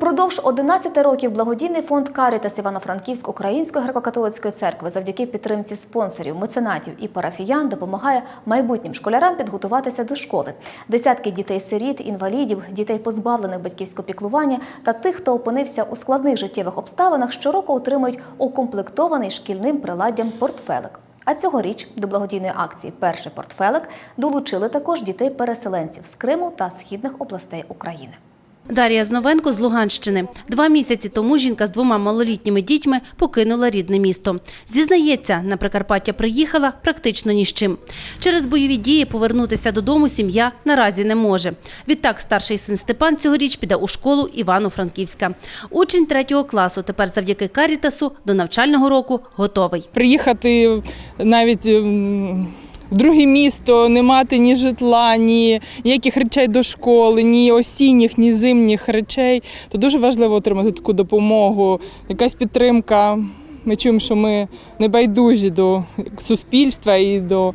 Упродовж 11 років благодійний фонд Карітас Івано-Франківськ Української греко-католицької церкви завдяки підтримці спонсорів, меценатів і парафіян допомагає майбутнім школярам підготуватися до школи. Десятки дітей-сиріт, інвалідів, дітей позбавлених батьківського піклування та тих, хто опинився у складних життєвих обставинах, щороку отримують укомплектований шкільним приладдям портфелик. А цьогоріч до благодійної акції Перший портфелик долучили також дітей-переселенців з Криму та східних областей України. Дар'я Зновенко з Луганщини. Два місяці тому жінка з двома малолітніми дітьми покинула рідне місто. Зізнається, на Прикарпаття приїхала практично ні з чим. Через бойові дії повернутися додому сім'я наразі не може. Відтак старший син Степан цьогоріч піде у школу Івано-Франківська. Учень третього класу тепер завдяки Карітасу до навчального року готовий. приїхати навіть ем, в друге місто, не мати ні житла, ні ніяких речей до школи, ні осінніх, ні зимніх речей, то дуже важливо отримати таку допомогу, якась підтримка. Ми чуємо, що ми не байдужі до суспільства і до,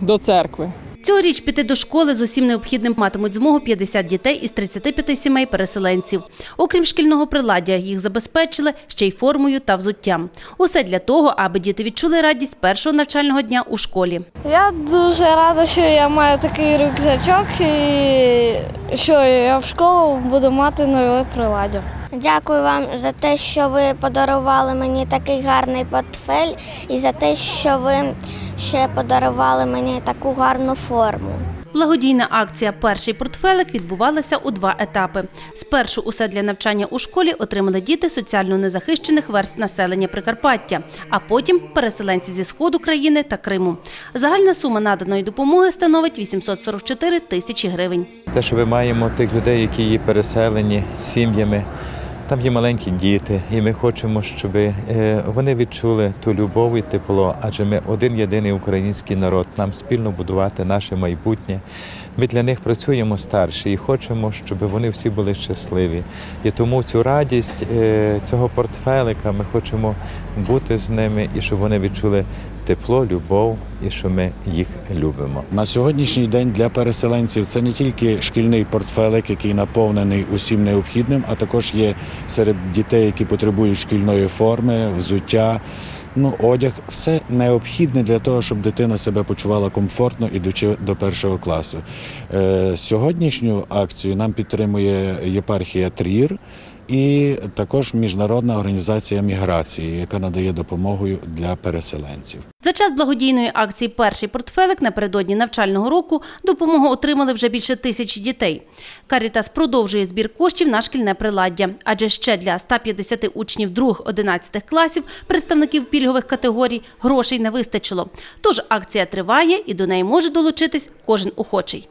до церкви. Цьогоріч піти до школи з усім необхідним матимуть змогу 50 дітей із 35 сімей переселенців. Окрім шкільного приладдя, їх забезпечили ще й формою та взуттям. Усе для того, аби діти відчули радість першого навчального дня у школі. Я дуже рада, що я маю такий рюкзачок і що я в школу буду мати нове приладдя. Дякую вам за те, що ви подарували мені такий гарний портфель і за те, що ви ще подарували мені таку гарну форму. Благодійна акція Перший портфелик відбувалася у два етапи. Спершу усе для навчання у школі отримали діти соціально незахищених верств населення Прикарпаття, а потім переселенці зі сходу країни та Криму. Загальна сума наданої допомоги становить 844 тисячі гривень. Те, що ми маємо тих людей, які є переселені сім'ями, там є маленькі діти, і ми хочемо, щоб е, вони відчули ту любов і тепло, адже ми один єдиний український народ, нам спільно будувати наше майбутнє. Ми для них працюємо старші і хочемо, щоб вони всі були щасливі. І тому цю радість е, цього портфелика ми хочемо бути з ними і щоб вони відчули тепло, любов і що ми їх любимо. На сьогоднішній день для переселенців це не тільки шкільний портфелик, який наповнений усім необхідним, а також є серед дітей, які потребують шкільної форми, взуття. Ну, одяг, все необхідне для того, щоб дитина себе почувала комфортно ідучи до першого класу. Е, сьогоднішню акцію нам підтримує єпархія Трір і також Міжнародна організація міграції, яка надає допомогу для переселенців. За час благодійної акції Перший портфелик напередодні навчального року допомогу отримали вже більше тисячі дітей. Карітас продовжує збір коштів на шкільне приладдя, адже ще для 150 учнів 2-11 класів, представників пільгових категорій, грошей не вистачило. Тож акція триває і до неї може долучитись кожен охочий.